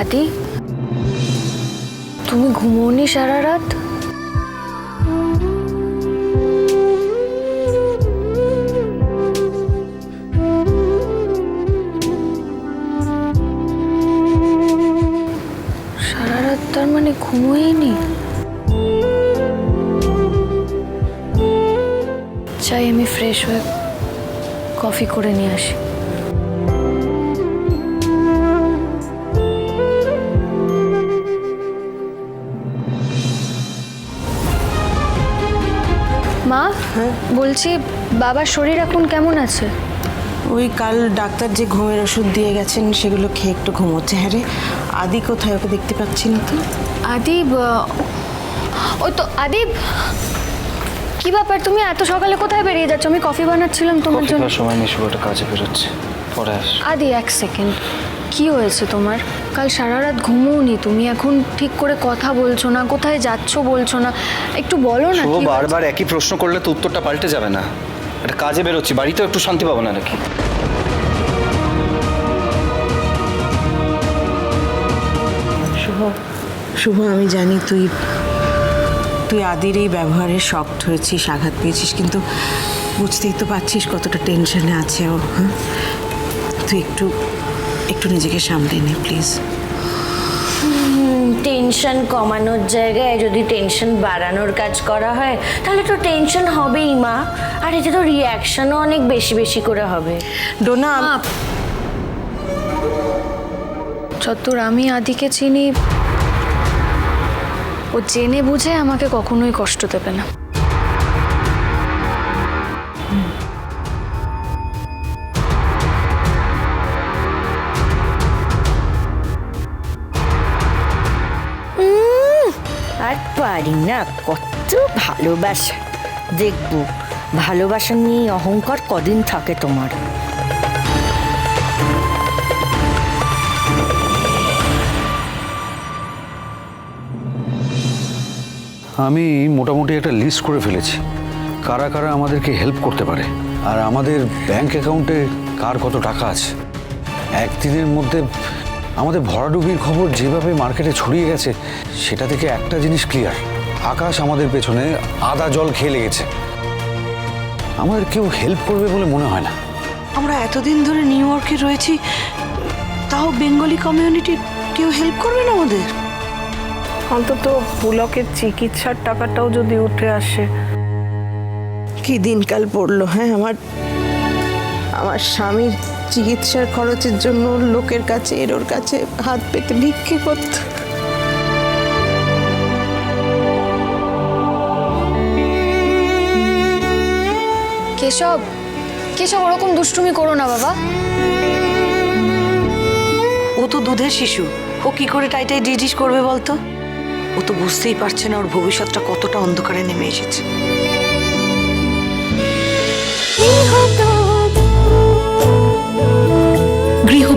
আদি, তুমি ঘুমোনি সারা রাত? সারা রাত তার মানে ঘুমোইনি চাই আমি ফ্রেশ হয়ে কফি করে নিয়ে আসি। মা বলছি বাবার শরীর এখন কেমন আছে? ওই কাল ডাক্তার যে ঘুমের ওষুধ দিয়ে গেছেন সেগুলো খেয়ে একটু ঘুমোচ্ছে। হ্যাঁ রে আদি কোথায় ওকে দেখতে পাচ্ছি না তো? আদিব আহ, ওই তো আদিব কি ব্যাপার? তুমি এত সকালে কোথায় বেরিয়ে যাচ্ছ? আমি কফি বানাচ্ছিলাম তোমার জন্য। সময় নিশু একটা কাজে বেরোচ্ছে। পরে আদি এক সেকেন্ড। কি হয়েছে তোমার? কাল সারা রাত ঘুমোওনি। তুমি এখন ঠিক করে কথা বলছো না কোথায় যাচ্ছ বলছো না। একটু বলো না শুভ বারবার একই প্রশ্ন করলে তো উত্তরটা পাল্টে যাবে না। একটা কাজে বেরোচ্ছি বাড়িতেও একটু শান্তি পাবো না নাকি? শুভ শুভ আমি জানি তুই তুই আদির এই ব্যবহারে শক্ট হয়েছিস আঘাত পেয়েছিস কিন্তু বুঝতেই তো পারছিস কতটা টেনশনে আছে ও হ্যাঁ তুই একটু একটু নিজেকে সামলে নে প্লিজ। টেনশন কমানোর জায়গায় যদি টেনশন বাড়ানোর কাজ করা হয় তাহলে তো টেনশন হবেই মা। আর এতে তো রিয়াকশনও অনেক বেশি বেশি করে হবে। ডোনা যতদূর আমি আদিকে চিনি। ও জেনে বুঝে আমাকে কখনোই কষ্ট দেবে না। আর পারি না, কত ভালোবাসা। দেখব, ভালোবাসা নিয়ে অহংকার কদিন থাকে তোমার। আমি মোটামুটি একটা লিস্ট করে ফেলেছি। কারা কারা আমাদেরকে হেল্প করতে পারে? আর আমাদের ব্যাংক অ্যাকাউন্টে কার কত টাকা আছে? একদিনের মধ্যে আমাদের ভরাডুবির খবর যেভাবে মার্কেটে ছড়িয়ে গেছে সেটা থেকে একটা জিনিস ক্লিয়ার আকাশ আমাদের পেছনে আদা জল খেয়ে লেগেছে। আমাদের কেউ হেল্প করবে বলে মনে হয় না। আমরা এতদিন ধরে নিউ ইয়র্কে রয়েছি তাও বেঙ্গলি কমিউনিটির কেউ হেল্প করবে না আমাদের? অন্তত পুলকের চিকিৎসার টাকাটাও যদি উঠে আসে। কি দিনকাল পড়ল হ্যাঁ? আমার আমার স্বামীর চিকিৎসার খরচের জন্য লোকের কাছে এর ওর কাছে হাত পেতে ভিক্ষে করত কেশব কেশব ওরকম দুষ্টুমি করো না বাবা। ও তো দুধের শিশু। ও কি করে টাইটাই ডিডিস করবে বলতো? ও তো বুঝতেই পারছে না ওর ভবিষ্যৎটা কতটা অন্ধকারে নেমে এসেছে।